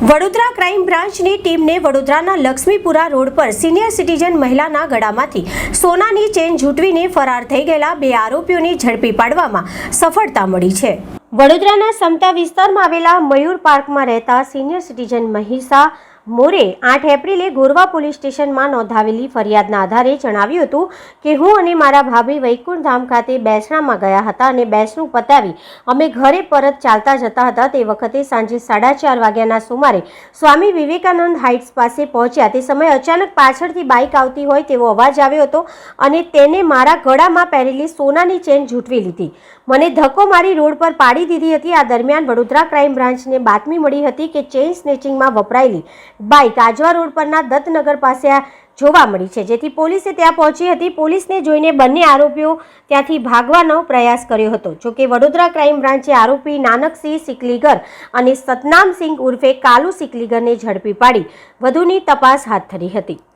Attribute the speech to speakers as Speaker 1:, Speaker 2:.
Speaker 1: Vadodara crime બ્રાન્ચની ટીમને વડોદરાના લક્ષ્મીપુરા રોડ પર સિનિયર સિટીઝન મહિલાના ગળામાંથી સોનાની ચેન ઝૂંટવીને ફરાર થઈ ગયેલા બે આરોપીઓને ઝડપી પાડવામાં સફળતા મળી છે. વડોદરાના સમતા વિસ્તારમાં આવેલા મયુર પાર્કમાં રહેતા સિનિયર સિટીઝન મહિષા મોરે આઠ એપ્રિલે ગોરવા પોલીસ સ્ટેશનમાં નોંધાવેલી ફરિયાદના આધારે જણાવ્યું હતું કે હું અને મારા ભાભી વૈકુંઠ ધામ ખાતે બેસણામાં ગયા હતા અને બેસણું પતાવી અમે ઘરે પરત ચાલતા જતા હતા તે વખતે સાંજે સાડા ચાર વાગ્યાના સુમારે સ્વામી વિવેકાનંદ હાઇટ્સ પાસે પહોંચ્યા. તે સમયે અચાનક પાછળથી બાઇક આવતી હોય તેવો અવાજ આવ્યો હતો અને તેને મારા ગળામાં પહેરેલી સોનાની ચેન ઝૂંટવી લીધી. મને ધક્કો મારી રોડ પર પાડી દીધી હતી. આ દરમિયાન વડોદરા ક્રાઇમ બ્રાન્ચને બાતમી મળી હતી કે ચેઇન સ્નેચિંગમાં વપરાયેલી બાઇક આજવા રોડ પરના દત્તનગર પાસે જોવા મળી છે. જેથી પોલીસે ત્યાં પહોંચી હતી. પોલીસને જોઈને બંને આરોપીઓ ત્યાંથી ભાગવાનો પ્રયાસ કર્યો હતો. જોકે વડોદરા ક્રાઇમ બ્રાન્ચે આરોપી નાનકસિંહ સિકલીગર અને સતનામસિંહ ઉર્ફે કાલુ સિકલીગરને ઝડપી પાડી. વધુની તપાસ હાથ ધરી હતી.